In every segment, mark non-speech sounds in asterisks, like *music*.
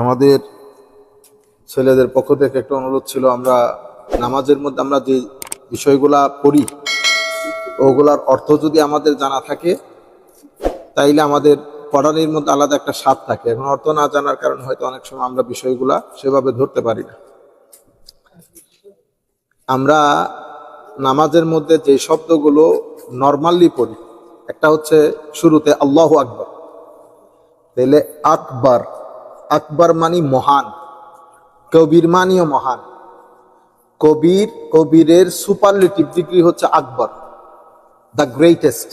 আমাদের ছেলেদের পক্ষ থেকে একটা অনুরোধ ছিল, আমরা নামাজের মধ্যে আমরা যে বিষয়গুলা পড়ি, ওগুলার অর্থ যদি আমাদের জানা থাকে, তাইলে আমাদের পড়ানির মধ্যে আলাদা একটা স্বাদ থাকে। এখন অর্থ না জানার কারণে হয়তো অনেক সময় আমরা বিষয়গুলা সেভাবে ধরতে পারি না। আমরা নামাজের মধ্যে যে শব্দগুলো নর্মালি পড়ি, একটা হচ্ছে শুরুতে আল্লাহ আকবর তাহলে আকবর আকবর মানি মহান, কবির মানিও মহান। কবির, কবিরের সুপারলেটিভ ডিগ্রি হচ্ছে আকবর দ্য গ্রেটেস্ট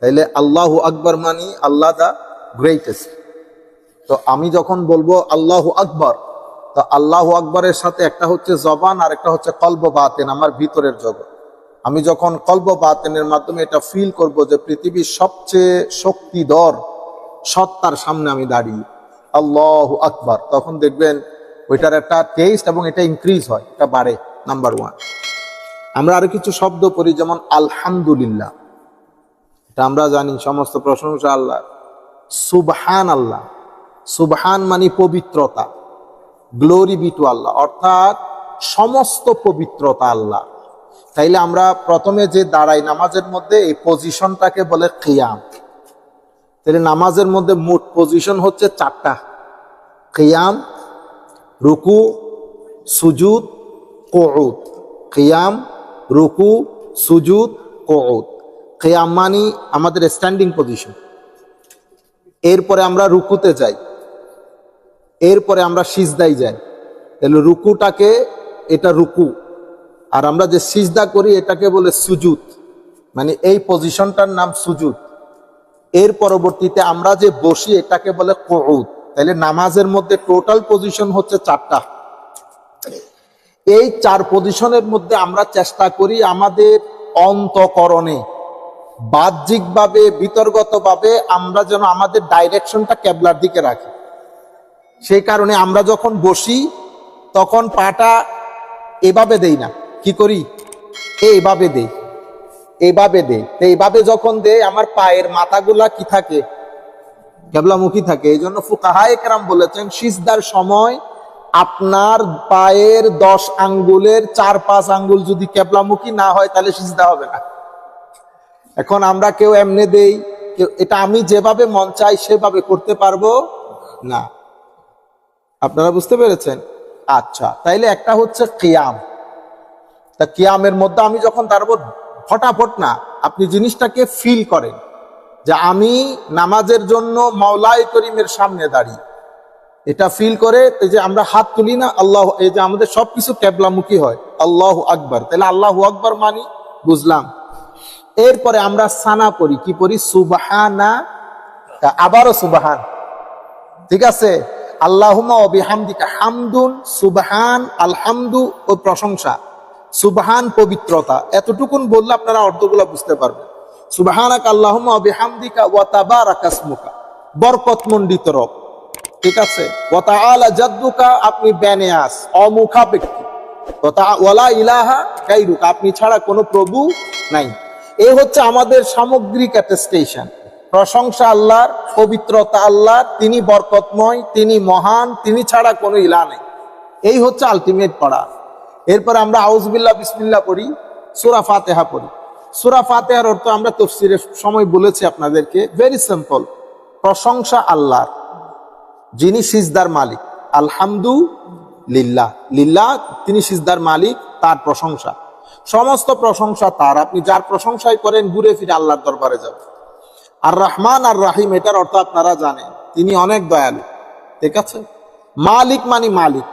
তাইলে আল্লাহ আকবর মানি, আল্লাহ দ্য গ্রেটেস্ট তো আমি যখন বলব আল্লাহ আকবর, তো আল্লাহ আকবরের সাথে একটা হচ্ছে জবান আর একটা হচ্ছে কল্ব বাতেন, আমার ভিতরের জগৎ। আমি যখন কল্ব বাতেনের মাধ্যমে এটা ফিল করব যে পৃথিবীর সবচেয়ে শক্তিধর সত্তার সামনে আমি দাঁড়িয়ে। আল্লাহ আকবর। তখন দেখবেন ওইটার একটা টেস্ট এবং এটা ইনক্রিজ হয়, এটা বাড়ে নাম্বার ওয়ান আমরা আরও কিছু শব্দ পড়ি, যেমন আলহামদুলিল্লাহ। এটা আমরা জানি, সমস্ত প্রশংসা আল্লাহ সুবহান আল্লাহ সুবহান মানে পবিত্রতা। গ্লোরি বি টু আল্লাহ অর্থাৎ সমস্ত পবিত্রতা আল্লাহ। তাইলে আমরা প্রথমে যে দাঁড়াই, নামাজের মধ্যে এই পজিশনটাকে বলে কিয়াম তাহলে নামাজের মধ্যে মোট পজিশন হচ্ছে চারটা। কিয়াম রুকু, সুজুদ, কোউদ। কিয়াম রুকু, সুজুদ, কোউদ। কিয়াম মানি আমাদের স্ট্যান্ডিং পজিশন এরপরে আমরা রুকুতে যাই। এরপরে আমরা সিজদাই যাই। তাহলে রুকুটাকে এটা রুকু। আর আমরা যে সিজদা করি, এটাকে বলে সুজুত মানে এই পজিশনটার নাম সুজুত এর পরবর্তীতে আমরা যে বসি, এটাকে বলে কৌদ তাহলে নামাজের মধ্যে টোটাল পজিশন হচ্ছে চারটা। এই চার পজিশনের মধ্যে আমরা চেষ্টা করি আমাদের অন্তকরণে, বাহ্যিকভাবে, বিতর্গতভাবে আমরা যেন আমাদের ডাইরেকশনটা ক্যাবলার দিকে রাখি। সেই কারণে আমরা যখন বসি, তখন পাটা এভাবে দেই না। কি করি? এইভাবে দেই। এইভাবে তো এইভাবে যখন দেই আমার পায়ের মাথাগুলা কি থাকে? কেবলামুখী থাকে। এই জন্য কেরাম বলেছেন, সিজদার সময় আপনার পায়ের দশ আঙ্গুলের চার, পাঁচ আঙ্গুল যদি কেবলামুখী না হয়, তাহলে সিজদা হবে না। এখন আমরা কেউ এমনি দেই এটা আমি যেভাবে মন চাই, সেভাবে করতে পারব না। আপনারা বুঝতে পেরেছেন? আচ্ছা তাইলে একটা হচ্ছে কিয়াম। তা কিয়ামের মধ্যে আমি যখন দাঁড়াবো ফটাফট না, আপনি জিনিসটাকে ফিল করেন যে আমি নামাজের জন্য মাওলাই করিমের সামনে দাঁড়িয়ে। এটা ফিল করে এই যে আমরা হাত তুলি না, আল্লাহ, এই যে আমাদের সবকিছু ক্যাবলামুখী হয়, আল্লাহ আকবর। তাহলে আল্লাহ আকবর মানি? বুঝলাম। এরপরে আমরা সানা পড়ি কি পড়ি সুবাহানা আবারও সুবাহান। ঠিক আছে? আল্লাহুমা অবিহামদিকা হামদুন, সুবহান, আলহামদু ও প্রশংসা। সুবহান পবিত্রতা। এতটুকুন বললে আপনারা অর্থগুলো বুঝতে পারবেন। সুবহানাক আল্লাহুমা অবিহামদিকা ওয়া তাবারাকা বরকতমণ্ডিত রব। ঠিক আছে? আপনি ইলাহা আপনি ছাড়া কোনো প্রভু নাই। এই হচ্ছে আমাদের সামগ্রিক অ্যাটেস্টেশন প্রশংসা আল্লাহর, পবিত্রতা আল্লাহ তিনি বরকতময়, তিনি মহান, তিনি ছাড়া কোনো ইলা নেই। এই হচ্ছে আলটিমেট পড়া। এরপর আমরা আউজবিল্লাহ বিসমিল্লাহ পড়ি, সুরা ফাতেহা পড়ি। সুরা ফাতেহার অর্থ আমরা তফসিরের সময় বলেছি আপনাদেরকে ভেরি সিম্পল প্রশংসা আল্লাহর, যিনি সিজদার মালিক আলহামদু লিল্লাহ লিল্লাহ তিনি সিজদার মালিক, তার প্রশংসা। সমস্ত প্রশংসা তার, আপনি যার প্রশংসাই করেন, ঘুরে ফিরে আল্লাহর দরবারে যাবেন। আর রহমান আর রাহিম, এটার অর্থ আপনারা জানেন, তিনি অনেক দয়ালু। ঠিক আছে? মালিক মানে মালিক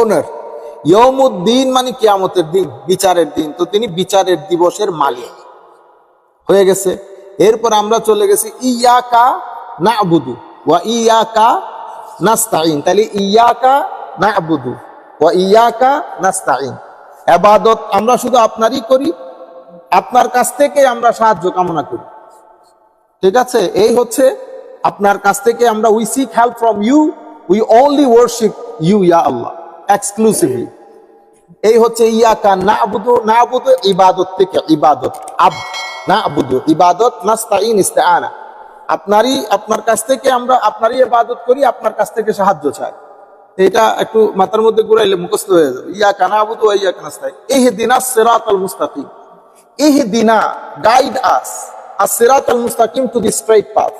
ওনার ইয়মুদ্দিন মানে কিয়ামতের দিন, বিচারের দিন। তো তিনি বিচারের দিবসের মালিক। হয়ে গেছে। এরপর আমরা চলে গেছি, ইয়াকা না আবুদু ওয়া ইয়াকা নাস্তাইন তাহলে ইয়াকা না আবুদু ওয়া ইয়াকা নাস্তাইন আবাদত আমরা শুধু আপনারই করি, আপনার কাছ থেকে আমরা সাহায্য কামনা করি। ঠিক আছে? এই হচ্ছে আপনার কাছ থেকে আমরা we seek help from you we only worship you yeah Allah exclusively এই হচ্ছে ইয়াকা না আবুদু না আবুদু ইবাদত থেকে ইবাদত, আব না আবুদু ইবাদত নাস্তাইন আপনারই, আপনার কাছ থেকে আমরা আপনারই ইবাদত করি, আপনার কাছ থেকে সাহায্য চাই। এটা একটু মাথার মধ্যে ঘুরাইলে মুখস্থ হয়ে যাবে। ইয়া কানা আবুদু ইয়া কানাস্তাইন ইহদিনা সিরাতাল মুস্তাকিম। ইহদিনা গাইড আস আর সিরাতাল মুস্তাকিম টু দি স্ট্রেইট পাথ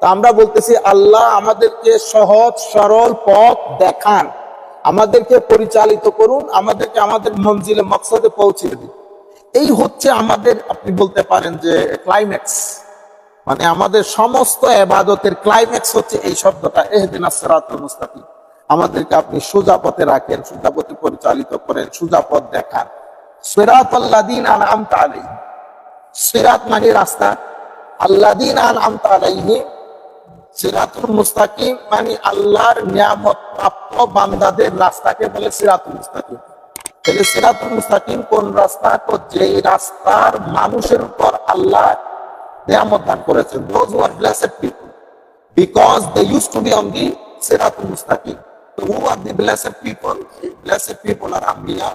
তা আমরা বলতেছি, আল্লাহ আমাদেরকে সহজ, সরল পথ দেখান। আমাদেরকে পরিচালিত করুন, আমাদেরকে আমাদের মঞ্জিলে, মকসদে পৌঁছে দিন। এই হচ্ছে আমাদের, আপনি বলতে পারেন যে ক্লাইম্যাক্স মানে আমাদের সমস্ত এবাদতের ক্লাইম্যাক্স হচ্ছে এই শব্দটা, এহদিন মুস্তাকিম। আমাদেরকে আপনি সোজা পথে রাখেন, সোজা পথে পরিচালিত করেন, সোজা পথ দেখান। সেরাত আল্লাদিন আনআমতা আলাইহিম। সিরাত মানে রাস্তা। আল্লাদিন আনআমতা আলাইহিম সিরাতুল মুস্তাকিম মানে আল্লাহর নিয়ামত প্রাপ্ত বান্দাদের রাস্তাকে বলে সিরাতুল মুস্তাকিম তাহলে সিরাতুল মুস্তাকিম কোন রাস্তা তো যেই রাস্তার মানুষের উপর আল্লাহ নিয়ামত দান করেছেন who are blessed people because they used to be on the siratul mustaqim so who are the blessed people the blessed people are ambiya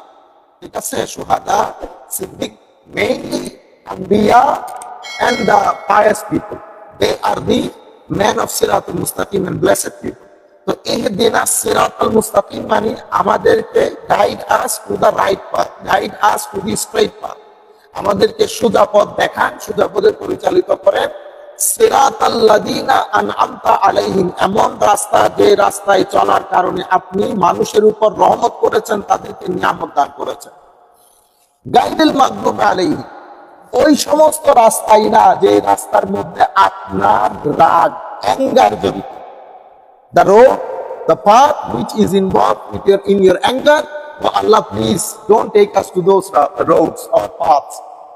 ঠিক আছে সুহাদা Siddique mainly ambiya and the pious people they are the men of siratul mustaqim and blessed people. তো ইহদিনা সিরাতাল মুস্তাকিম মানে আমাদেরকে guide us to the right path guide us to the straight path আমাদেরকে সোজা পথ দেখান, সোজা পথে পরিচালিত করেন। এমন রাস্তা যে রাস্তায় চলার কারণে আপনি মানুষের উপর রহমত করেছেন, তাদেরকে নিয়ামত দান করেছেন। গাইডুল মাগদুব আলাইহিম ওই সমস্ত রাস্তাই না যে রাস্তার মধ্যে আপনার রাগ অ্যাঙ্গার জড়িত the road the path which is your in your anger. Oh Allah, please don't take us to those ra- roads or paths.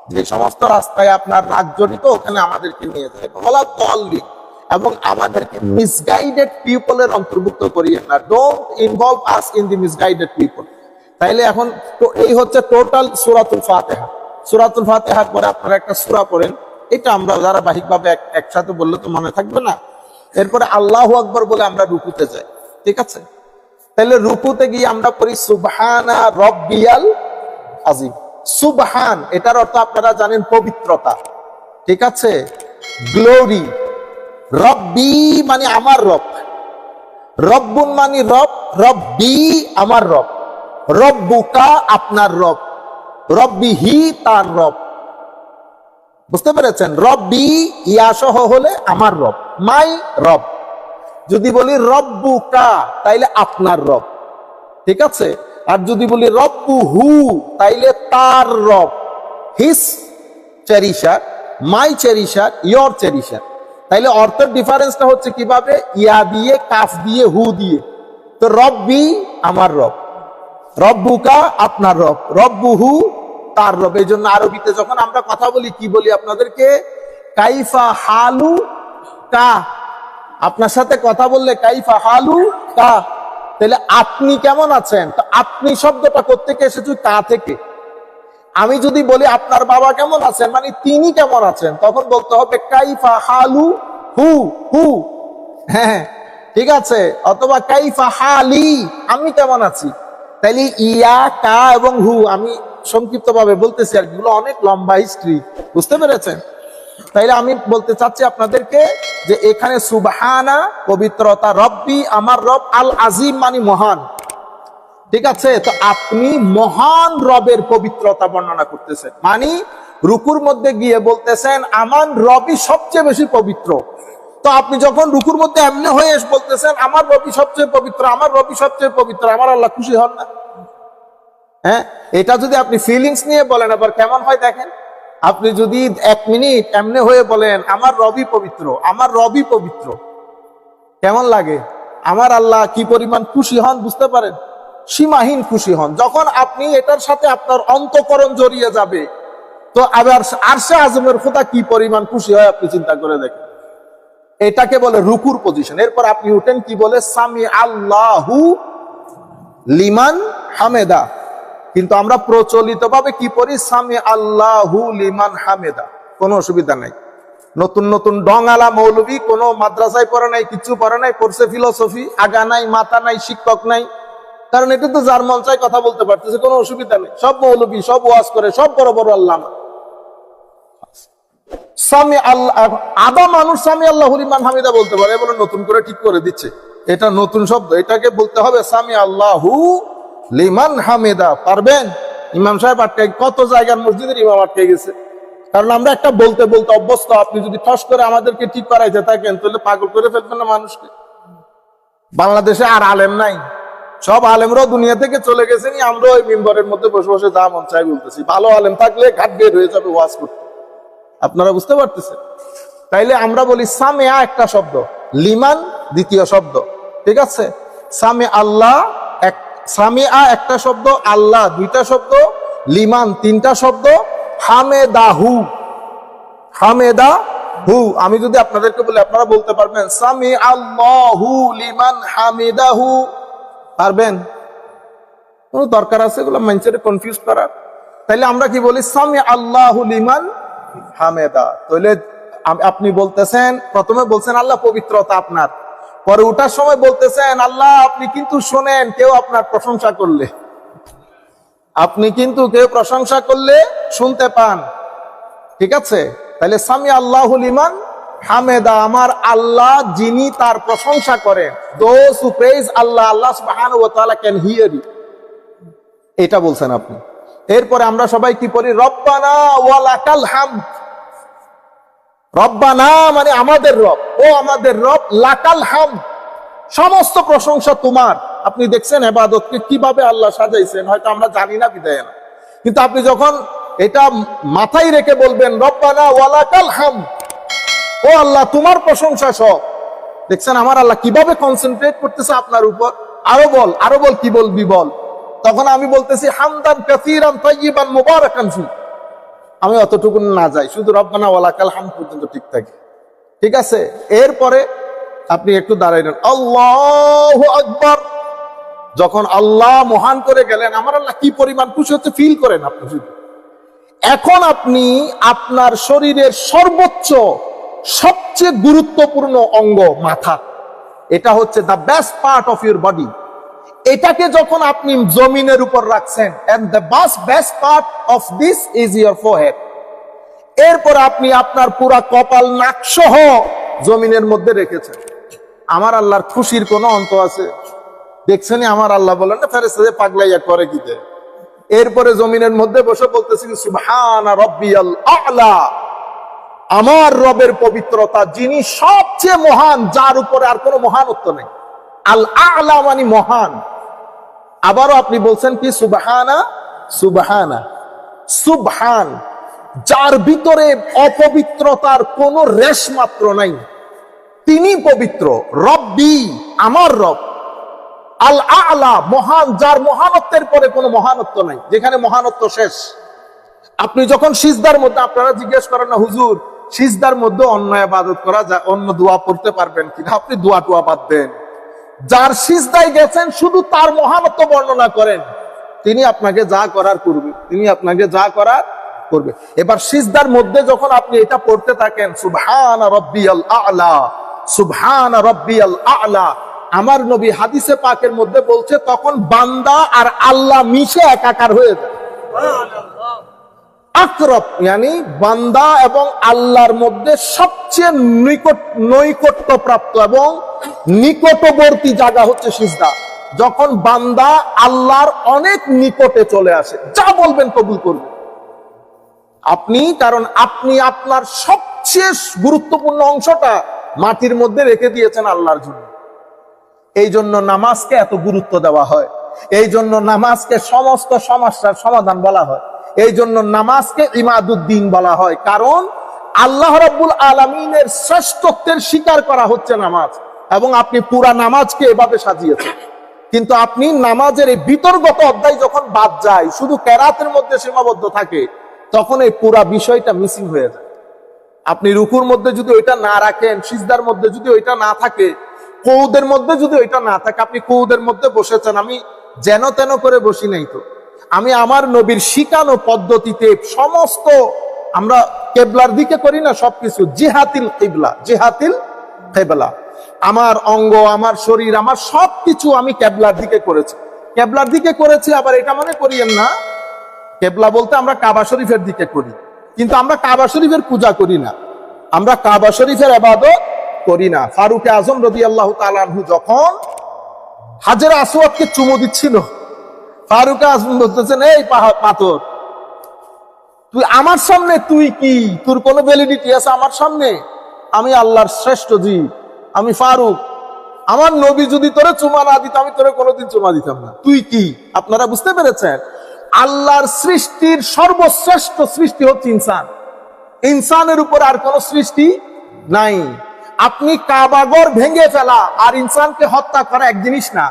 যে সমস্ত রাস্তায় আপনার রাগ জড়িত ওখানে আমাদেরকে নিয়ে যায় বলা তল্লি এবং আমাদেরকে মিসগাইডেড পিপলের অন্তর্ভুক্ত করিয়ে না don't involve us in the misguided people তাইলে এখন তো এই হচ্ছে টোটাল সুরাতুল ফাতেহা সুরাতুল ফাতেহার পরে আপনারা একটা সুরা পড়েন। এটা আমরা ধারাবাহিকভাবে এক- একসাথে বললে তো মনে থাকবে না। এরপরে আল্লাহ আকবর বলে আমরা রুকুতে যাই। ঠিক আছে? তাহলে রুকুতে গিয়ে আমরা পড়ি সুবহানা রব্বিয়াল আজিম সুবহান, এটার অর্থ আপনারা জানেন পবিত্রতা। ঠিক আছে? গ্লোরি। রব্বি মানে আমার রব। রব্বুন মানে রব, রব্বি আমার রব। রব্বুকা আপনার রব। রব্বি হি তার রব। বুঝতে পেরেছেন? রব্বি ইয়াসহ হলে আমার রব, মাই রব। যদি বলি রব্বুকা, তাইলে আপনার রব। ঠিক আছে? আর যদি বলি রব্বু হু তাইলে তার রব। হিস চেরিশার মাই চেরিশার ইয়র চেরিশার তাইলে অর্থের ডিফারেন্সটা হচ্ছে কীভাবে? ইয়া দিয়ে, কাফ দিয়ে, হু দিয়ে। তো রব্বি আমার রব। রব্বুকা আপনার রব, রব্বুহু তার রব। এই জন্য আরবিতে যখন আমরা কথা বলি, কি বলি আপনাদেরকে? কাইফা হালু কা। আপনার সাথে কথা বললে কাইফা হালু কা। তাহলে আপনি কেমন আছেন? তো আপনি শব্দটা কোত্থেকে এসেছে? কা থেকে। আমি যদি বলি আপনার বাবা কেমন আছেন মানে তিনি কেমন আছেন, তখন বলতে হবে কাইফা হালু হু হু। হ্যাঁ ঠিক আছে? অথবা কাইফা হালি, আমি কেমন আছি? তাইলে ইয়া, কা এবং হু, আমি সংক্ষিপ্ত ভাবে বলতেছি আর এগুলো অনেক লম্বা হিস্ট্রি বুঝতে পেরেছেন? তাইলে আমি বলতে চাচ্ছি আপনাদেরকে যে এখানে সুবহানা, পবিত্রতা, রব্বি, আমার রব আল আজিম মানে মহান। ঠিক আছে? তো আপনি মহান রবের পবিত্রতা বর্ণনা করতেছেন। মানে রুকুর মধ্যে গিয়ে বলতেছেন, আমার রবি সবচেয়ে বেশি পবিত্র। তো আপনি যখন রুকুর মধ্যে এমনি হয়ে বলতেছেন, আমার রবি সবচেয়ে পবিত্র, আমার রবি সবচেয়ে পবিত্র আমার আল্লাহ খুশি হন না? হ্যাঁ? এটা যদি আপনি ফিলিংস নিয়ে বলেন, আবার কেমন হয় দেখেন? আপনি যদি এক মিনিট এমনি হয়ে বলেন, আমার রবি পবিত্র, আমার রবি পবিত্র কেমন লাগে? আমার আল্লাহ কি পরিমাণ খুশি হন, বুঝতে পারেন? সীমাহীন খুশি হন। যখন আপনি এটার সাথে আপনার অন্তকরণ জড়িয়ে যাবে, তো আবার আরশে আজমের খোদা কি পরিমাণ খুশি হয়, আপনি চিন্তা করে দেখেন। এটাকে বলে রুকুর পজিশন এরপর আপনি উঠেন, কি বলে? সামি আল্লাহু লিমান হামেদা। কিন্তু আমরা প্রচলিত ভাবে কি পড়ি? সামি আল্লাহু লিমান হামেদা। কোনো অসুবিধা নাই। নতুন নতুন ডঙ্গালা মৌলবী, কোনো মাদ্রাসায় পড়ে নাই, কিছু পড়ে নাই, পড়ছে ফিলোসফি আগা নাই, মাথা নাই, শিক্ষক নাই। কারণ এটা তো যার মন চায় কথা বলতে পারতেছে, কোনো অসুবিধা নেই। সব মৌলবী, সব ওয়াজ করে, সব বড় বড় আল্লাহ সামি আল্লাহ আদা মানুষ সামি আল্লাহ লিমান হামিদা বলতে পারে বলে নতুন করে ঠিক করে দিচ্ছে। এটা নতুন শব্দ, এটাকে বলতে হবে সামি আল্লাহু লিমান হামিদা। পারবেন? ইমাম সাহেব আটকে কত জায়গার মসজিদের ইমাম আটকে গেছে। কারণ আমরা একটা বলতে বলতে অভ্যস্ত, আপনি যদি ঠস করে আমাদেরকে ঠিক করাইতে থাকেন, তাহলে পাগল করে ফেলবেন না মানুষকে। বাংলাদেশে আর আলেম নাই। সব আলেমরাও দুনিয়া থেকে চলে গেছেন আমরা ওই মেম্বারের মধ্যে বসে বসে যা মন চাই বলতেছি। ভালো আলেম থাকলে ঘাট বের হয়ে যাবে ওয়াজ করতে। আপনারা বুঝতে পারতেছেন? তাইলে আমরা বলি সামেয়া একটা শব্দ, লিমান দ্বিতীয় শব্দ, ঠিক আছে? সামে আল্লাহ এক, সামিয়া একটা শব্দ, আল্লাহ দুইটা শব্দ, লিমান তিনটা শব্দ, হামেদাহু হামেদা হু আমি যদি আপনাদেরকে বলি, আপনারা বলতে পারবেন, সামি আল্লাহু লিমান হামিদাহু। পারবেন? কোনো দরকার আছে এগুলো? মানুষের কনফিউজ করার। তাইলে আমরা কি বলি, সামি আল্লাহু লিমান হামেদা। তাহলে আপনি বলতেছেন, প্রথমে বলছেন, আল্লাহ পবিত্রতা আপনার। পরে ওঠার সময় বলতেছেন, আল্লাহ, আপনি কিন্তু শোনেন, কেউ আপনার প্রশংসা করলে। আপনি কিন্তু কেউ প্রশংসা করলে শুনতে পান। ঠিক আছে? তাহলে, সামি আল্লাহ ইমান, হামেদা আমার আল্লাহ, যিনি তার প্রশংসা করেন। Praise Allah Allah can hear এটা বলছেন আপনি। এরপরে আমরা সবাই কি পড়ি? রব্বানা ওয়ালাকাল হামদ। রব্বানা মানে আমাদের রব। ও আমাদের রব, লাকাল হাম সমস্ত প্রশংসা তোমার। আপনি দেখছেন এবাদতকে কীভাবে আল্লাহ সাজাইছেন, হয়তো আমরা জানি না বিদায় না। কিন্তু আপনি যখন এটা মাথায় রেখে বলবেন, রব্বানা ওয়ালাকাল হাম ও আল্লাহ, তোমার প্রশংসা সব। দেখছেন আমার আল্লাহ কীভাবে কনসেন্ট্রেট করতেছে আপনার উপর? আরও বল আরও বল কি বলবি বল? তখন আমি বলতেছি, হামদান কাসিরান তাইয়িবান মুবারাকান ফি। আমি অতটুকু না যাই, শুধু রব্বানা ওয়ালাকাল হাম পর্যন্ত ঠিক থাকে। ঠিক আছে? এরপরে আপনি একটু দাঁড়াইলেন আল্লাহ আকবর! যখন আল্লাহ মহান করে গেলেন, আমার আল্লাহ কি পরিমাণ খুশি হচ্ছে ফিল করেন আপনি শুধু। এখন আপনি আপনার শরীরের সর্বোচ্চ, সবচেয়ে গুরুত্বপূর্ণ অঙ্গ মাথা। এটা হচ্ছে the best part of your body এটাকে যখন আপনি জমিনের উপর রাখছেন and the bus best part of this is your forehead এরপর আপনি আপনার পুরা কপাল নাক সহ জমিনের মধ্যে রেখেছেন। আমার আল্লাহর খুশির কোনো অন্ত আছে? দেখছেন আমার আল্লাহ বলেন, না ফেরেস্তাদের পাগলাইয়া করে কি? এরপরে জমিনের মধ্যে বসে বলতেছি সুবহান রব্বিয়াল আলা। আমার রবের পবিত্রতা, যিনি সবচেয়ে মহান, যার উপরে আর কোনো মহানত্ব নেই। আল আলা মানে মহান। আবারও আপনি বলছেন কি, সুবহানা? সুবহানা। সুবহান, যার ভিতরে অপবিত্রতার কোনো রেশ মাত্র নাই। তিনি পবিত্র, রব্বি, আমার রব। আল আলা মহান, যার মহানত্বের পরে কোনো মহানত্ব নাই, যেখানে মহানত্ব শেষ। আপনি যখন সিজদার মধ্যে, আপনারা জিজ্ঞেস করেন না, হুজুর, সিজদার মধ্যে অন্য আবাদত করা যায়, অন্য দোয়া পড়তে পারবেন কিনা? আপনি দোয়া টোয়া বাদ দেন। যার সিজদায় গেছেন, শুধু তার মহানত্ব বর্ণনা করেন। তিনি আপনাকে যা করার করবে, তিনি আপনাকে যা করার করবে। এবার সিজদার মধ্যে যখন আপনি এটা পড়তে থাকেন, সুবহান রব্বিয়াল আলা, সুবহান রব্বিয়াল আলা, আমার নবী হাদিসে পাকের মধ্যে বলছে, তখন বান্দা আর আল্লাহ মিশে একাকার হয়ে যায়। আকরব, ইয়ানি বান্দা এবং আল্লাহর মধ্যে সবচেয়ে নিকট নৈকট্য প্রাপ্ত এবং নিকটবর্তী জায়গা হচ্ছে সিজদা। যখন বান্দা আল্লাহর অনেক নিকটে চলে আসে, যা বলবেন কবুল করবে আপনি, কারণ আপনি আপনার সবচেয়ে গুরুত্বপূর্ণ অংশটা মাটির মধ্যে রেখে দিয়েছেন আল্লাহর জন্য। এই জন্য নামাজকে এত গুরুত্ব দেওয়া হয়। এই জন্য নামাজকে সমস্ত সমস্যার সমাধান বলা হয়। এই জন্য নামাজকে ইমাদুদ্দিন বলা হয়। কারণ আল্লাহ রাব্বুল আলমিনের শ্রেষ্ঠত্বের স্বীকার করা হচ্ছে নামাজ। এবং আপনি পুরা নামাজকে এভাবে সাজিয়েছেন। কিন্তু আপনি নামাজের এই বিতর্গত অধ্যায় যখন বাদ যায়, শুধু কেরাতের মধ্যে সীমাবদ্ধ থাকে, তখন এই পুরা বিষয়টা মিসিং হয়ে যায়। আপনি রুকুর মধ্যে যদি ওইটা না রাখেন, সিজদার মধ্যে যদি ওইটা না থাকে কৌদের মধ্যে যদি ওইটা না থাকে, আপনি কৌদের মধ্যে বসেছেন, আমি যেন তেন করে বসি নাই তো। আমি আমার নবীর শিকানো পদ্ধতিতে সমস্ত, আমরা কেবলার দিকে করি না সবকিছু, জিহাতিল কিবলা, জিহাতিল কেবলা। আমার অঙ্গ, আমার শরীর, আমার সবকিছু আমি কেবলার দিকে করেছি। কেবলার দিকে করেছি, আবার এটা মনে করিয়েন না, কেবলা বলতে আমরা কাবা শরীফের দিকে করি। কিন্তু আমরা কাবা শরীফের পূজা করি না। আমরা কাবা শরীফের আবাদত করি না। ফারুক আজম রবি আল্লাহ তালানহু যখন হাজার আসওয়াদকে চুমু দিচ্ছিল ফারুক আজম বলতেছেন, এই পাথর, তুই আমার সামনে, তুই কি? তোর কোনো ভ্যালিডিটি আছে আমার সামনে? আমি আল্লাহর শ্রেষ্ঠ জি আমি ফারুক। আমার নবী যদি তোরে চুমা না দিত, আমি তোরে কোনোদিন চুমা দিতাম না। তুই কি? আপনারা বুঝতে পেরেছেন? আল্লাহর সৃষ্টির সর্বশ্রেষ্ঠ সৃষ্টি হচ্ছে ইনসান। ইনসানের উপর আর কোন সৃষ্টি নাই। আপনি কাবাগর ভেঙে ফেলা আর ইনসানকে হত্যা করা এক জিনিস না।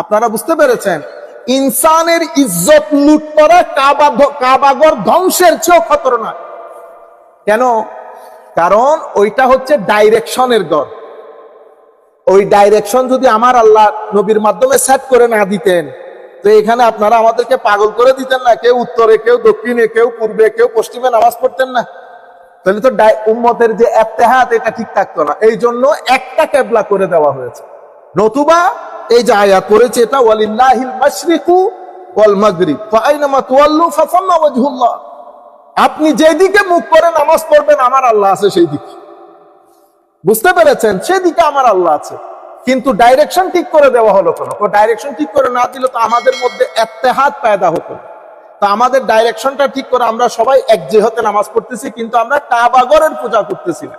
আপনারা বুঝতে পেরেছেন? ইনসানের ইজ্জত লুট করা কাবাগর ধ্বংসের চেয়েও খতরনাক। কেন? কারণ ওইটা হচ্ছে ডাইরেকশনের গড় ওই ডাইরেকশন যদি আমার আল্লাহ নবীর মাধ্যমে সেট করে না দিতেন, তো এখানে আপনারা আমাদেরকে পাগল করে দিতেন না। কেউ উত্তরে, কেউ দক্ষিণে, কেউ পূর্বে, কেউ পশ্চিমে নামাজ পড়তেন না। তাহলে তো উম্মতের যে এত্তেহাত, এটা ঠিক থাকতো না। এই জন্য একটা কেবলা করে দেওয়া হয়েছে। নতুবা এই যে আয়াত করেছে এটা, ওয়ালিল্লাহিল মাশরিকু ওয়াল মাগরিব। ফাআইনামা তুওয়াল্লু ফাসাম্মা ওয়াজহুল্লাহ। আপনি যেদিকে মুখ করে নামাজ পড়বেন, আমার আল্লাহ আছে সেই দিকে বুঝতে পেরেছেন? সেদিকে আমার আল্লাহ আছে। কিন্তু ডাইরেকশন ঠিক করে দেওয়া হলো কেন? ডাইরেকশন ঠিক করে না দিলে তো আমাদের মধ্যে এত্তেহাত পায়দা হতো তা আমাদের ডাইরেকশনটা ঠিক করে আমরা সবাই এক জেহতে নামাজ পড়তেছি, কিন্তু আমরা কাবাগরের পূজা করতেছি না।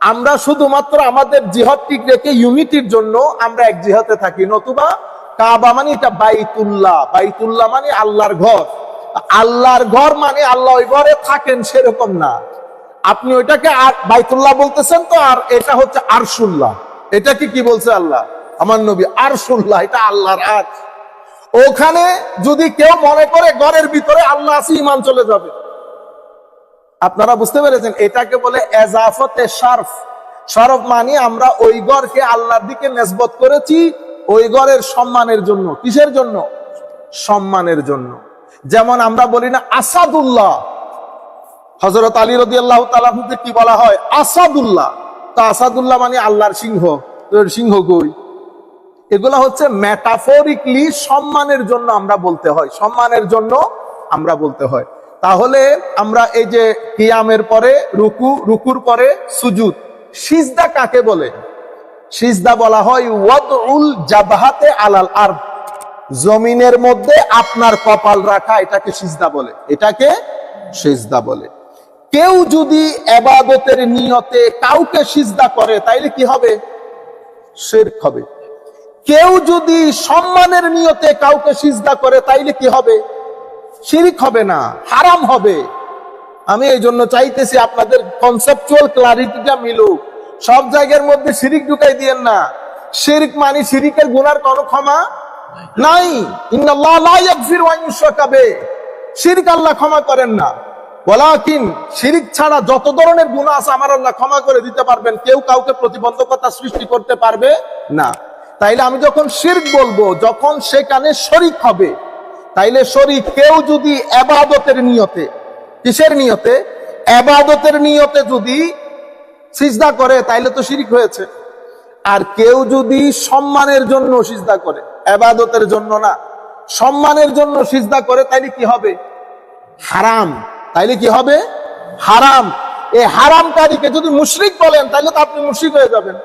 আমরা শুধুমাত্র আমাদের জিহদ ঠিক রেখে ইউনিটির জন্য আমরা এক জিহতে থাকি। নতুবা কাবা মানে এটা বাইতুল্লাহ। বাইতুল্লাহ মানে আল্লাহর ঘর। আল্লাহর ঘর মানে আল্লাহ ওই ঘরে থাকেন সেরকম না। আপনি ওইটাকে আর বাইতুল্লাহ বলতেছেন তো, আর এটা হচ্ছে আরশুল্লাহ। এটাকে কি বলছে আল্লাহ? আমার নবী, আরশুল্লাহ, এটা আল্লাহর আর ওখানে যদি কেউ মনে করে ঘরের ভিতরে আল্লাহ আছে ইমান চলে যাবে। আপনারা বুঝতে পেরেছেন, এটাকে বলে এজাফতে শারফ। শরফ মানে আমরা ওই গড়কে আল্লাহর দিকে নেসবত করেছি, ওই গড়ের সম্মানের জন্য। কিসের জন্য? সম্মানের জন্য। যেমন আমরা বলি না আসাদুল্লাহ। হজরত আলী রদি আল্লাহ তালাহুকে কি বলা হয়? আসাদুল্লাহ। তা আসাদুল্লাহ মানে আল্লাহর সিংহ। সিংহ কই? এগুলা হচ্ছে ম্যাটাফরিকলি সম্মানের জন্য আমরা বলতে হয়। সম্মানের জন্য আমরা বলতে হয়। তাহলে আমরা এই যে কিয়ামের পরে, রুকু, রুকুর পরে সুজুদ। সিজদা কাকে বলে? সিজদা বলা হয় জাবহাতে আলাল আর জমিনের মধ্যে আপনার কপাল রাখা, এটাকে সিজদা বলে। এটাকে সিজদা বলে। কেউ যদি এবাদতের নিয়তে কাউকে সিজদা করে, তাইলে কি হবে? শিরক হবে। কেউ যদি সম্মানের নিয়তে কাউকে সিজদা করে, তাইলে কি হবে? শিরিক হবে না, হারাম হবে। আমি এই জন্য চাইতেছি আপনাদের কনসেপচুয়াল ক্লারিটিটা মিলুক। সব জায়গার মধ্যে শিরিক ঢুকাই দিয়েন না। শিরিক মানে শিরিকের গুনার কোনো ক্ষমা নাই। শিরক আল্লাহ ক্ষমা করেন না। ওয়ালাকিন, শিরিক ছাড়া যত ধরনের গুনাহ আছে আমার আল্লাহ ক্ষমা করে দিতে পারবেন। কেউ কাউকে প্রতিবন্ধকতা সৃষ্টি করতে পারবে না। তাইলে আমি যখন শিরক বলব, যখন সেখানে শরিক হবে তাইলে শরিক কেউ যদি এবাদতের নিয়তে, কিসের নিয়তে? এবাদতের নিয়তে যদি সিজদা করে, তাইলে তো শিরিক হয়েছে। আর কেউ যদি সম্মানের জন্য সিজদা করে, এবাদতের জন্য না, সম্মানের জন্য সিজদা করে, তাইলে কি হবে? হারাম। তাইলে কি হবে? হারাম। এই হারামকারীকে যদি মুশরিক বলেন, তাইলে তো আপনি মুশরিক হয়ে যাবেন।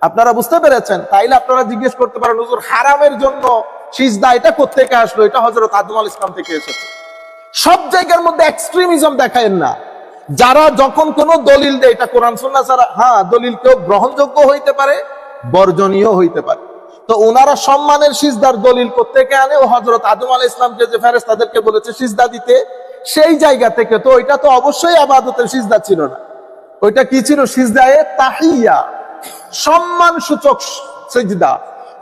আপনারা বুঝতে পেরেছেন? তাইলে আপনারা জিজ্ঞেস করতে পারেন, হুজুর, হারামের জন্য সিজদা, এটা কোথেকে আসলো? এটা হজরত আদম আল ইসলাম থেকে এসেছে। সব জায়গার মধ্যে এক্সট্রিমিজম দেখায়েন না। যারা যখন কোনো দলিল দেয়, এটা কোরআন, সুন্নাহ ছাড়া হ্যাঁ দলিল কেউ গ্রহণযোগ্য হইতে পারে, বর্জনীয় হইতে পারে। তো ওনারা সম্মানের সিজদার দলিল কোথেকে আনে? ও হজরত আদম আল ইসলামকে যে ফেরেস তাদেরকে বলেছে, সিজদা দিতে, সেই জায়গা থেকে। তো ওইটা তো অবশ্যই আবাদতের সিজদা ছিল না। ওইটা কি ছিল? সিজদায়ে তাহিয়া। সম্মান সূচক সিজদা।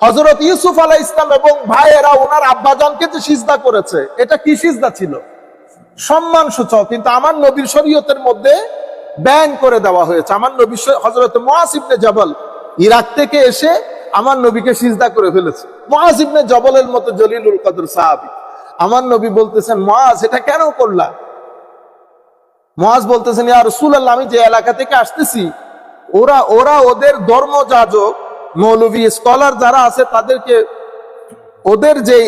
হজরত ইউসুফ আলাহ ইসলাম এবং ভাইয়েরা, ওনার আব্বাজানকে যে সিজদা করেছে, এটা কি সিজদা ছিল? সম্মান সূচক কিন্তু আমার নবীর শরীয়তের মধ্যে ব্যান করে দেওয়া হয়েছে। আমার নবী হজরত মহাসিবনে জবল ইরাক থেকে এসে আমার নবীকে সিজদা করে ফেলেছে। মহাসিবনে জবলের মতো জলিলুল কদর সাহাবি। আমার নবী বলতেছেন মহাজ এটা কেন করলা? মহাজ বলতেছেন, ইয়া রসুল্লাহ আমি যে এলাকা থেকে আসতেছি, ওরা ওরা ওদের ধর্মযাজক মৌলভী স্কলার যারা আছে, তাদেরকে ওদের যে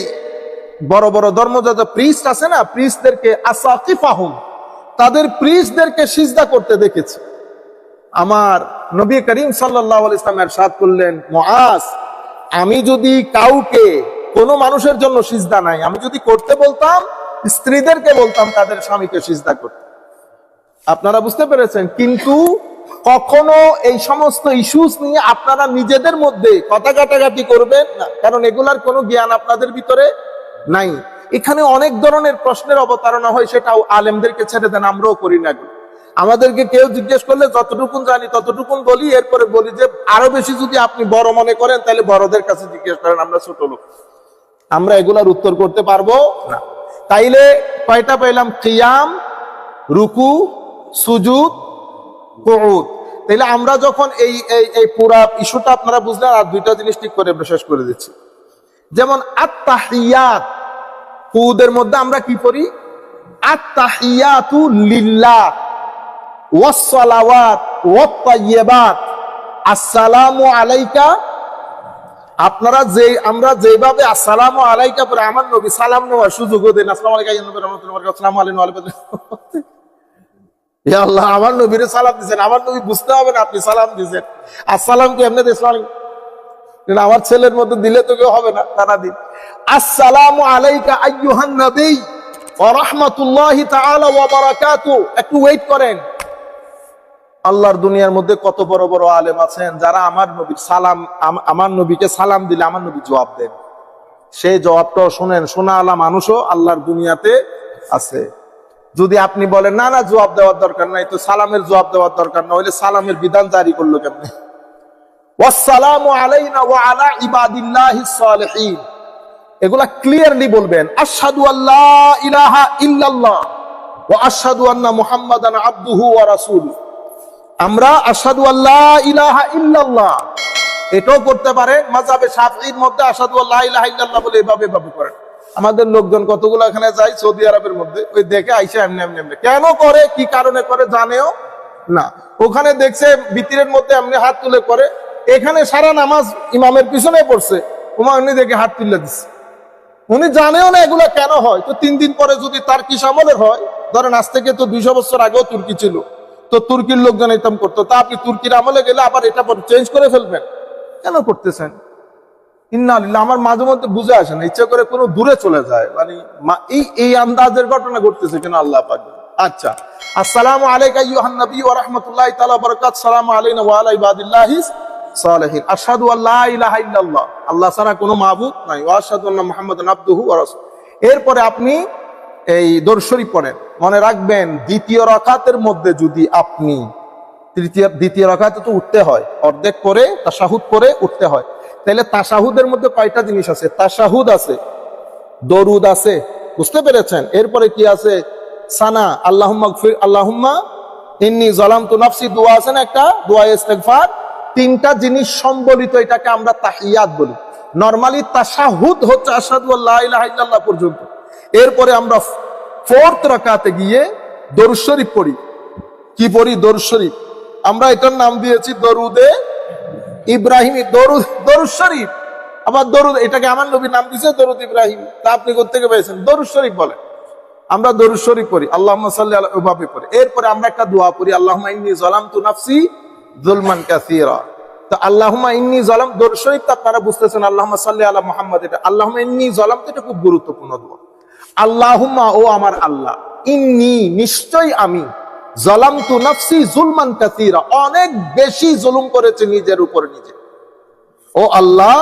বড় বড় ধর্মযাজক প্রিস্ট আছে না প্রিস্টদেরকে আসাকিফাহুম, তাদের প্রিস্টদেরকে সিজদা করতে দেখেছি। আমার নবী করিম সাল্লাহ ইসলামের সাদ করলেন মহাস আমি যদি কাউকে কোনো মানুষের জন্য সিজদা নাই, আমি যদি করতে বলতাম, স্ত্রীদেরকে বলতাম, তাদের স্বামীকে সিজদা করতে আপনারা বুঝতে পেরেছেন, কিন্তু কখনো এই সমস্ত ইস্যুস নিয়ে আপনারা নিজেদের মধ্যে কথা কাটাকাটি করবেন না। কারণ এগুলার কোনো জ্ঞান আপনাদের ভিতরে নাই। এখানে অনেক ধরনের প্রশ্নের অবতারণা হয়, সেটাও আলেমদেরকে ছেড়ে দেন, আমরাও করি না আমাদেরকে কেউ জিজ্ঞেস করলে যতটুকুন জানি, ততটুকুন বলি, এরপরে বলি যে, আরও বেশি যদি আপনি বড় মনে করেন, তাহলে বড়দের কাছে জিজ্ঞেস করেন, আমরা ছোট লোক। আমরা এগুলার উত্তর করতে পারব না। তাইলে কয়টা পেলাম কিয়াম, রুকু, সুজুদ তাইলে আমরা যখন এই এই পুরা ইস্যুটা আপনারা বুঝলেন, আর দুইটা জিনিস ঠিক করে শেষ করে দিচ্ছি। যেমন আত্মাহিয়াত কুউদের মধ্যে আমরা কি করি আত্তাহিয়াতু লিল্লাহ আসসালামু আপনারা যে আমরা যেভাবে আসসালামু আলাইকা পরে আমার নবী সালাম আসসালামু ওয়া আলাইকুম আসসালাম। ইয়া আল্লাহ, আমার নবীরে সালাম দিয়েছেন আমার নবী বুঝতে হবে না আপনি সালাম দিয়েছেন। আসসালাম কি এমনি কিন্তু আমার ছেলের মধ্যে দিলে তো কেউ হবে না তারা দিন। একটু ওয়েট করেন। আল্লাহর দুনিয়ার মধ্যে কত বড় বড় আলেম আছেন, যারা আমার নবীর সালাম, আম- আমার নবীকে সালাম দিলে আমার নবী জবাব দেন। সেই জবাবটাও শোনেন, শোনা আলা মানুষও আল্লাহর দুনিয়াতে আছে। যদি আপনি বলেন, না না, জবাব দেওয়ার দরকার নাই। তো সালামের জবাব দেওয়ার দরকার না হলে সালামের বিধান জারি করল কেমনে? আমরা এটাও করতে পারে, মাযহাবে শাফিঈর মধ্যে আশহাদু আল্লাহ বলে এভাবে এভাবে করেন। আমাদের লোকজন কতগুলো এখানে যায় সৌদি আরবের মধ্যে? ওই দেখে আইসা এমনি এমনি এমনি। কেন করে? কি কারণে করে? জানেও না। ওখানে দেখছে ভিতরের মধ্যে এমনি হাত তুলে করে। এখানে সারা নামাজ ইমামের পিছনে পড়ছে। এমনি দেখে হাত তুলে দিচ্ছে উনি জানেও না এগুলো কেন হয়। তো তিন দিন পরে যদি তার কি আমলের হয়? ধরেন আজ থেকে তো দুইশো বছর আগেও তুর্কি ছিল। তো তুর্কির লোকজন এতম করতো। তা আপনি তুর্কির আমলে গেলে আবার এটা চেঞ্জ করে ফেলবেন। কেন করতেছেন? ইন্না আলিল্লাহ, আমার মাঝে মধ্যে বুঝে আসে না ইচ্ছা করে কোনো দূরে চলে যায়। মানে এই এই আন্দাজের ঘটনা ঘটতেছে কেন আল্লাহ পাক। আচ্ছা আসসালামু আলাইকা ইউহান নবী ওয়া রাহমাতুল্লাহি তাআলা ওয়া বারাকাতুহু সালামু আলাইনা ওয়া আলা ইবাদিল্লাহিস সালিহিন। আশহাদু আল্লা ইলাহা ইল্লাল্লাহ। আল্লাহ ছাড়া কোনো মাবুদ নাই। ওয়া আশহাদু আন্না মুহাম্মাদান আবদুহু ওয়া রাসূল। এরপরে আপনি এই দর্শরী পড়েন। মনে রাখবেন দ্বিতীয় রাকাতের মধ্যে যদি আপনি তৃতীয় দ্বিতীয় রাকাতে তো উঠতে হয়। অর্ধেক করে তাশাহুদ করে উঠতে হয়। তাহলে তাশাহুদের মধ্যে কয়টা জিনিস আছে? তাশাহুদ আছে, দরুদ আছে, বুঝতে পেরেছেন? এরপরে কি আছে? সানা, আল্লাহুম্মা আল্লাহুম্মা ইন্নি জালামতু নাফসি, দোয়া আছে না একটা? দোয়া ইস্তেগফার। তিনটা জিনিস সম্বলিত এটাকে আমরা তাহিয়াত বলি। নরমালি তাশাহুদ হচ্ছে আশহাদু আল্লা ইলাহা ইল্লাল্লাহ পর্যন্ত। এরপরে আমরা ফোর্থ রাকাতে গিয়ে দরুদ শরীফ পড়ি। কি পড়ি? দরুদ শরীফ। আমরা এটার নাম দিয়েছি দরুদে ইব্রাহিমী দরুদ দরুদ শরীফ। আবার দরুদ, এটাকে আমার নবী নাম দিয়েছে দরুদ ইব্রাহিম। তা আপনি কোথেকে পেয়েছেন? দরুদ শরীফ বলে আমরা দরুদ শরীফ পড়ি আল্লাহ সাল্লি আলা, ওভাবে পড়ি। এরপরে আমরা একটা দোয়া পড়ি, আল্লাহুম্মা জলাম যালামতু নাফসি যুলমান কাসীরা। তো আল্লাহুম্মা ইন্নী যালাম, দরুদ শরীফ তো আপনারা বুঝতেছেন, আল্লাহুম্মা সাল্লি আলা মুহাম্মাদ এটা। আল্লাহুম্মা ইন্নী যালামতু এটা খুব গুরুত্বপূর্ণ দোয়া। আল্লাহুম্মা ও আমার আল্লাহ, ইন্নি নিশ্চয় আমি। জলামতু নাফসি জুলমান কাসীরা, অনেক বেশি জুলুম করেছে নিজের উপর নিজে। ও আল্লাহ,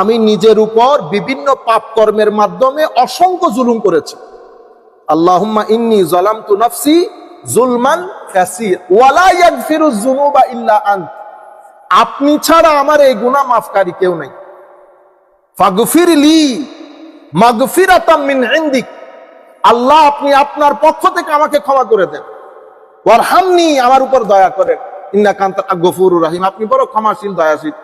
আমি নিজের উপর বিভিন্ন পাপ কর্মের মাধ্যমে অসংখ্য জুলুম করেছি। আল্লাহুম্মা ইন্নি যালামতু নাফসি জুলমান কাসীর। ওয়ালা ইয়াগফিরু যুনুবা ইল্লা আন্ত। আপনি ছাড়া আমার এই গুনাহ মাফকারী কেউ নাই। ফাগফিরলি মাগফিরাতাম মিন ইনদিক। আল্লাহ, আপনি আপনার পক্ষ থেকে আমাকে ক্ষমা করে দেন। ওয়ারহামনি আমার উপর দয়া করেন। ইন্না কান্তা গফুরুর রাহিম। আপনি বড় ক্ষমাশীল, দয়াশীল।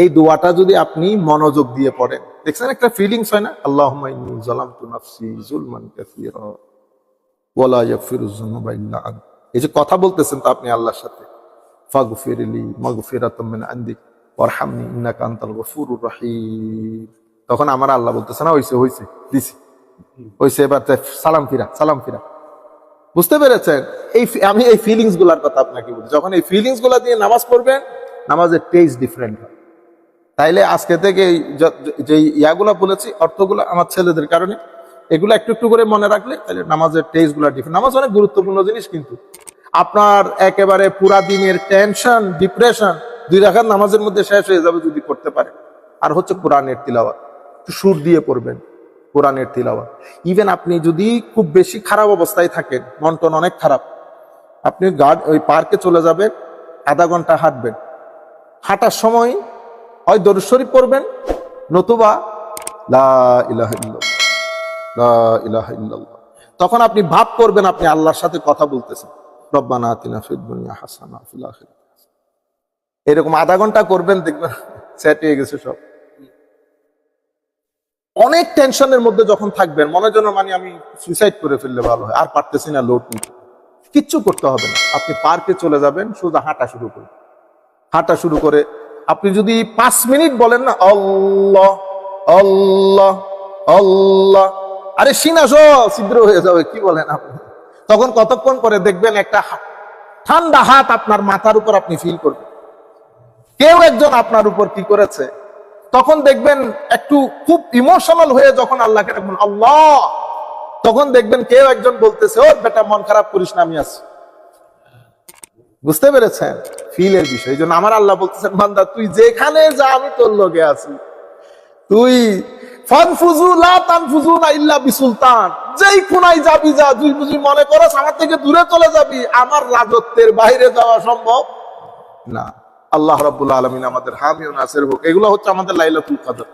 এই দোয়াটা যদি আপনি মনোযোগ দিয়ে পড়েন, দেখছেন একটা ফিলিংস হয় না? ইন্নী আন্ত। এই যে কথা বলতেছেন তো আপনি আল্লাহর সাথে। ফাগফিরলি মাগফিরাতাম মিন ইনদিক ওয়ারহামনি ইন্নাকা আনতাল গফুরুর রহিম। তখন আমার আল্লাহ বলতেছে না, হইছে হইছে, দিছি। হইছে, এবার সালাম ফিরা সালাম ফিরা। বুঝতে পেরেছেন? এই আমি এই ফিলিংসগুলার কথা আপনাকে বলি। যখন এই ফিলিংসগুলা দিয়ে নামাজ পড়বেন, নামাজের টেস্ট ডিফারেন্ট হয়। তাইলে আজকে থেকে য- ইয়াগুলা বলেছি, অর্থগুলো আমার ছেলেদের কারণে, এগুলো একটু একটু করে মনে রাখলে তাহলে নামাজের টেস্টগুলা ডিফারেন্ট নামাজ অনেক গুরুত্বপূর্ণ জিনিস কিন্তু। আপনার একেবারে পুরা দিনের টেনশন ডিপ্রেশন দুই রাখার নামাজের মধ্যে শেষ হয়ে যাবে যদি করতে পারে আর হচ্ছে কোরআনের তিলাওয়াত। সুর দিয়ে পড়বেন। কোরআনের তিলাওয়াত। ইভেন আপনি যদি খুব বেশি খারাপ অবস্থায় থাকেন, মন টন অনেক খারাপ, আপনি গার্ড ওই পার্কে চলে যাবেন, আধা ঘণ্টা হাঁটবেন। হাঁটার সময় হয় দরুদ শরীফ পড়বেন, নতুবা লা লা তখন আপনি ভাব করবেন আপনি আল্লাহর সাথে কথা বলতেছেন। রব্বানা এরকম আধা ঘণ্টা করবেন, দেখবেন *laughs* সেট হয়ে গেছে সব। অনেক টেনশনের মধ্যে যখন থাকবেন, মনে যেন মানে আমি সুইসাইড করে ফেললে ভালো হয়, আর পারতেছি না লোড নিতে। কিচ্ছু করতে হবে না। আপনি পার্কে চলে যাবেন শুধু হাঁটা শুরু করবেন হাঁটা শুরু করে, আপনি যদি পাঁচ মিনিট বলেন না, আল্লাহ আল্লাহ আল্লাহ, আরে সিনাস ছিদ্র হয়ে যাবে, কি বলেন আপনি? তখন কতক্ষণ পরে দেখবেন একটা ঠান্ডা হাত আপনার মাথার উপর আপনি ফিল করবেন। কেউ একজন আপনার উপর কি করেছে? তখন দেখবেন একটু খুব ইমোশনাল হয়ে যখন আল্লাহকে ডাকবেন আল্লাহ! তখন দেখবেন কেউ একজন বলতেছে ও বেটা, মন খারাপ করিস না, আমি আছি। বুঝতে পেরেছেন? ফিলের বিষয়। জন্য আমার আল্লাহ বলতেছেন, বান্দা, তুই যেখানে যা, আমি তোর লগে আছি। তুই যেই কোনায় যাবি যা, তুই বুঝি মনে করস আমার থেকে দূরে চলে যাবি। আমার রাজত্বের বাইরে যাওয়া সম্ভব না। আল্লাহ রাব্বুল আলমিন আমাদের হামি ও নাসির হোক। এগুলো হচ্ছে আমাদের লাইলাতুল কদর।